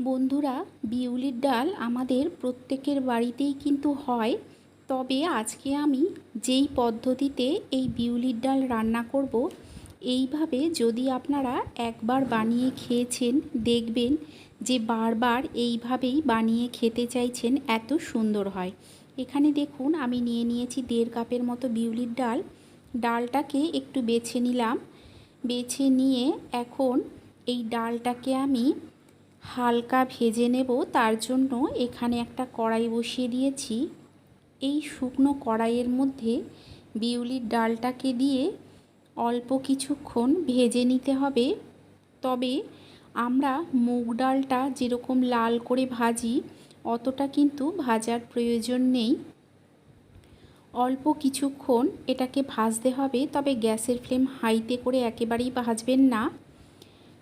বন্ধুরা, বিউলির ডাল আমাদের প্রত্যেকের বাড়িতেই কিন্তু হয়। তবে আজকে আমি যেই পদ্ধতিতে এই বিউলির ডাল রান্না করব, এইভাবে যদি আপনারা একবার বানিয়ে খেয়েছেন, দেখবেন যে বারবার এইভাবেই বানিয়ে খেতে চাইছেন, এত সুন্দর হয়। এখানে দেখুন, আমি নিয়ে নিয়েছি দেড় কাপের মতো বিউলির ডাল। ডালটাকে একটু বেছে নিলাম। বেছে নিয়ে এখন এই ডালটাকে আমি হালকা ভেজে নেব, তার জন্য এখানে একটা কড়াই বসিয়ে দিয়েছি। এই শুকনো কড়াইয়ের মধ্যে বিউলির ডালটাকে দিয়ে অল্প কিছুক্ষণ ভেজে নিতে হবে। তবে আমরা মুগ ডালটা যেরকম লাল করে ভাজি, অতটা কিন্তু ভাজার প্রয়োজন নেই। অল্প কিছুক্ষণ এটাকে ভাজতে হবে, তবে গ্যাসের ফ্লেম হাইতে করে একেবারেই ভাজবেন না।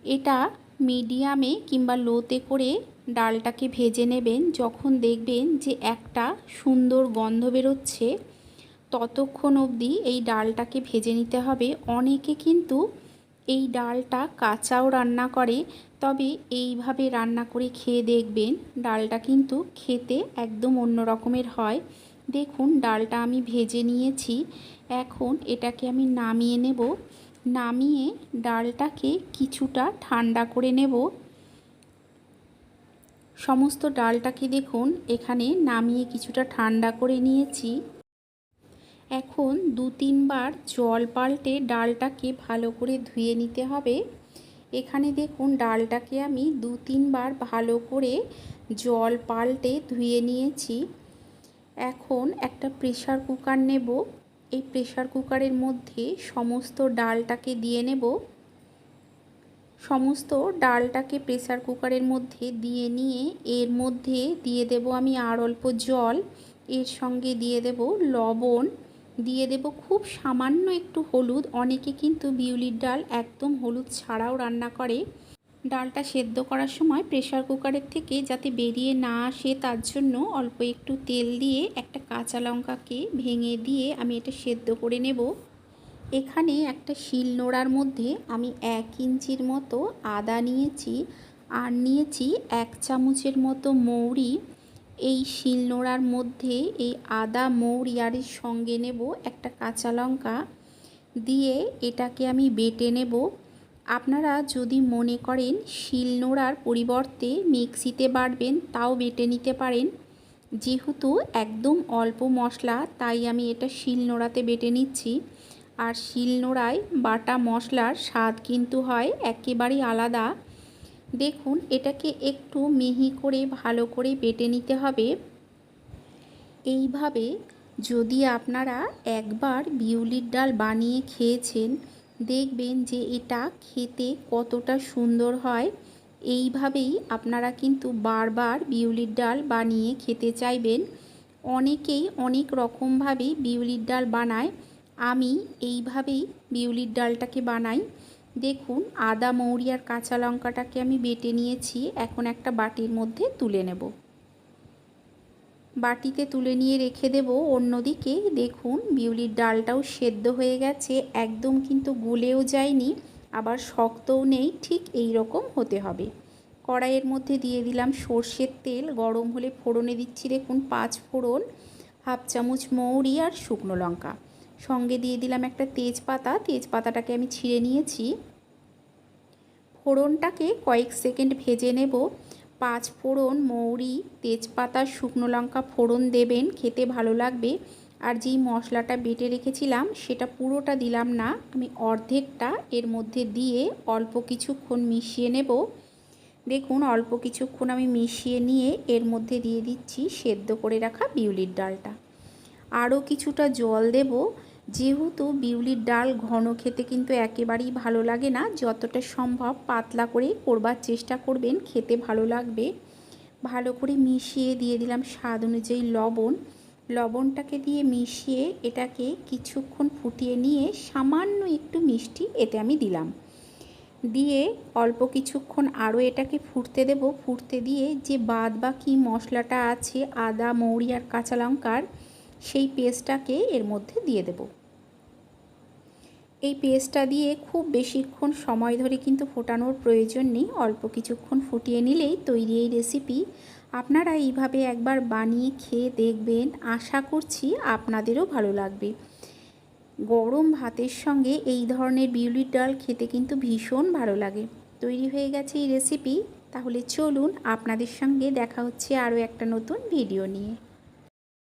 এটা মিডিয়ামে কিংবা লোতে করে ডালটাকে ভেজে নেবেন। যখন দেখবেন যে একটা সুন্দর গন্ধ বেরোচ্ছে, ততক্ষণ অবধি এই ডালটাকে ভেজে নিতে হবে। অনেকে কিন্তু এই ডালটা কাঁচাও রান্না করে, তবে এইভাবে রান্না করে খেয়ে দেখবেন ডালটা কিন্তু খেতে একদম অন্য রকমের হয়। দেখুন, ডালটা আমি ভেজে নিয়েছি। এখন এটাকে আমি নামিয়ে নেব। নামিয়ে ডালটাকে কিছুটা ঠান্ডা করে নেব। সমস্ত ডালটাকে দেখুন, এখানে নামিয়ে কিছুটা ঠান্ডা করে নিয়েছি। এখন দু তিনবার জল পাল্টে ডালটাকে ভালো করে ধুয়ে নিতে হবে। এখানে দেখুন, ডালটাকে আমি দু তিনবার ভালো করে জল পাল্টে ধুয়ে নিয়েছি। এখন একটা প্রেশার কুকার নেব। এই প্রেশার কুকারের মধ্যে সমস্ত ডালটাকে দিয়ে নেব। সমস্ত ডালটাকে প্রেসার কুকারের মধ্যে দিয়ে নিয়ে এর মধ্যে দিয়ে দেব আমি আর অল্প জল। এর সঙ্গে দিয়ে দেব লবণ। দিয়ে দেব খুব সামান্য একটু হলুদ। অনেকে কিন্তু বিউলির ডাল একদম হলুদ ছাড়াও রান্না করে। ডালটা সেদ্ধ করার সময় প্রেশার কুকারের থেকে যাতে বেরিয়ে না আসে, তার জন্য অল্প একটু তেল দিয়ে একটা কাঁচা লঙ্কাকে ভেঙে দিয়ে আমি এটা সেদ্ধ করে নেব। এখানে একটা শিল নোড়ার মধ্যে আমি এক ইঞ্চির মতো আদা নিয়েছি আর নিয়েছি এক চামচের মতো মৌরি। এই শিল নোড়ার মধ্যে এই আদা, মৌরি আর সঙ্গে নেব একটা কাঁচা লঙ্কা। দিয়ে এটাকে আমি বেটে নেব। আপনারা যদি মনে করেন শিল নোড়ার পরিবর্তে মিক্সিতে বাড়বেন তাও বেটে নিতে পারেন। যেহেতু একদম অল্প মশলা, তাই আমি এটা শিল নোড়াতে বেটে নিচ্ছি। আর শিলনোড়ায় বাটা মশলার স্বাদ কিন্তু হয় একেবারেই আলাদা। দেখুন, এটাকে একটু মিহি করে ভালো করে বেটে নিতে হবে। এইভাবে যদি আপনারা একবার বিউলির ডাল বানিয়ে খেয়েছেন দেখবেন যে এটা খেতে কতটা সুন্দর হয়। এইভাবেই আপনারা কিন্তু বারবার বিউলির ডাল বানিয়ে খেতে চাইবেন। অনেকেই অনেক রকমভাবে বিউলির ডাল বানায়। আমি এইভাবেই বিউলির ডালটাকে বানাই। দেখুন, আদা, মৌরি আর কাঁচা লঙ্কাটাকে আমি বেটে নিয়েছি। এখন একটা বাটির মধ্যে তুলে নেব। বাটিতে তুলে নিয়ে রেখে দেব। অন্যদিকে দেখুন, বিউলির ডালটাও সেদ্ধ হয়ে গেছে, একদম কিন্তু গুলেও যায়নি, আবার শক্তও নেই, ঠিক এই রকম হতে হবে। কড়াইয়ের মধ্যে দিয়ে দিলাম সর্ষের তেল, গরম হলে ফোড়নে দিচ্ছি দেখুন পাঁচ ফোড়ন, হাফ চামচ মৌরি আর শুকনো লঙ্কা। সঙ্গে দিয়ে দিলাম একটা তেজপাতা, তেজপাতাটাকে আমি ছিঁড়ে নিয়েছি। ফোড়নটাকে কয়েক সেকেন্ড ভেজে নেব। পাঁচ ফোড়ন মৌরি, তেজপাতা, শুকনো লঙ্কা ফোড়ন দেবেন, খেতে ভালো লাগবে। আর যেই মশলাটা বেটে রেখেছিলাম, সেটা পুরোটা দিলাম না। আমি অর্ধেকটা এর মধ্যে দিয়ে অল্প কিছুক্ষণ মিশিয়ে নেব। দেখুন, অল্প কিছুক্ষণ আমি মিশিয়ে নিয়ে এর মধ্যে দিয়ে দিচ্ছি সেদ্ধ করে রাখা বিউলির ডালটা। আরও কিছুটা জল দেব। যেহেতু বিউলির ডাল ঘন খেতে কিন্তু একেবারেই ভালো লাগে না, যতটা সম্ভব পাতলা করে করবার চেষ্টা করবেন, খেতে ভালো লাগবে। ভালো করে মিশিয়ে দিয়ে দিলাম স্বাদ অনুযায়ী লবণ। লবণটাকে দিয়ে মিশিয়ে এটাকে কিছুক্ষণ ফুটিয়ে নিয়ে সামান্য একটু মিষ্টি এতে আমি দিলাম। দিয়ে অল্প কিছুক্ষণ আরও এটাকে ফুটতে দেব। ফুটতে দিয়ে যে বাদ বাকি মশলাটা আছে, আদা, মৌরি আর কাঁচা লঙ্কার সেই পেস্টটাকে এর মধ্যে দিয়ে দেব। এই পেস্টটা দিয়ে খুব বেশিক্ষণ সময় ধরে কিন্তু ফোটানোর প্রয়োজন নেই। অল্প কিছুক্ষণ ফুটিয়ে নিলেই তৈরি এই রেসিপি। আপনারা এইভাবে একবার বানিয়ে খেয়ে দেখবেন। আশা করছি আপনাদেরও ভালো লাগবে। গরম ভাতের সঙ্গে এই ধরনের বিউলির ডাল খেতে কিন্তু ভীষণ ভালো লাগে। তৈরি হয়ে গেছে এই রেসিপি। তাহলে চলুন আপনাদের সঙ্গে দেখা হচ্ছে আরও একটা নতুন ভিডিও নিয়ে।